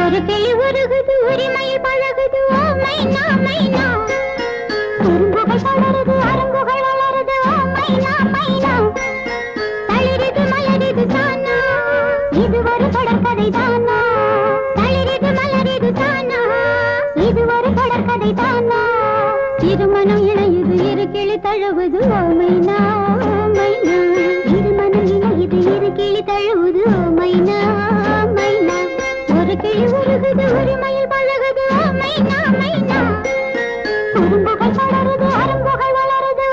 ஒரு கிளி உருகுது உரிமையில் பழகுது. ஓ மைனா மைனா குறும்புகள் தொடருது அரும்புகள் வளருது ஓ மைனா மைனா தளிரிது மலரிது தானா. இது ஒரு தொடர்கதை தானா. தளிரிது மலரிது தானா. இது ஒரு தொடர்கதை தானா. இருமனம் இணையுது இரு கிளி தழுவுது. ஓ மைனா படுக்கை உருகுது உரிமையில் பழகுது ஆமை நாமை நாம் குறும்புகள் வளருது அரும்புகள் வளருது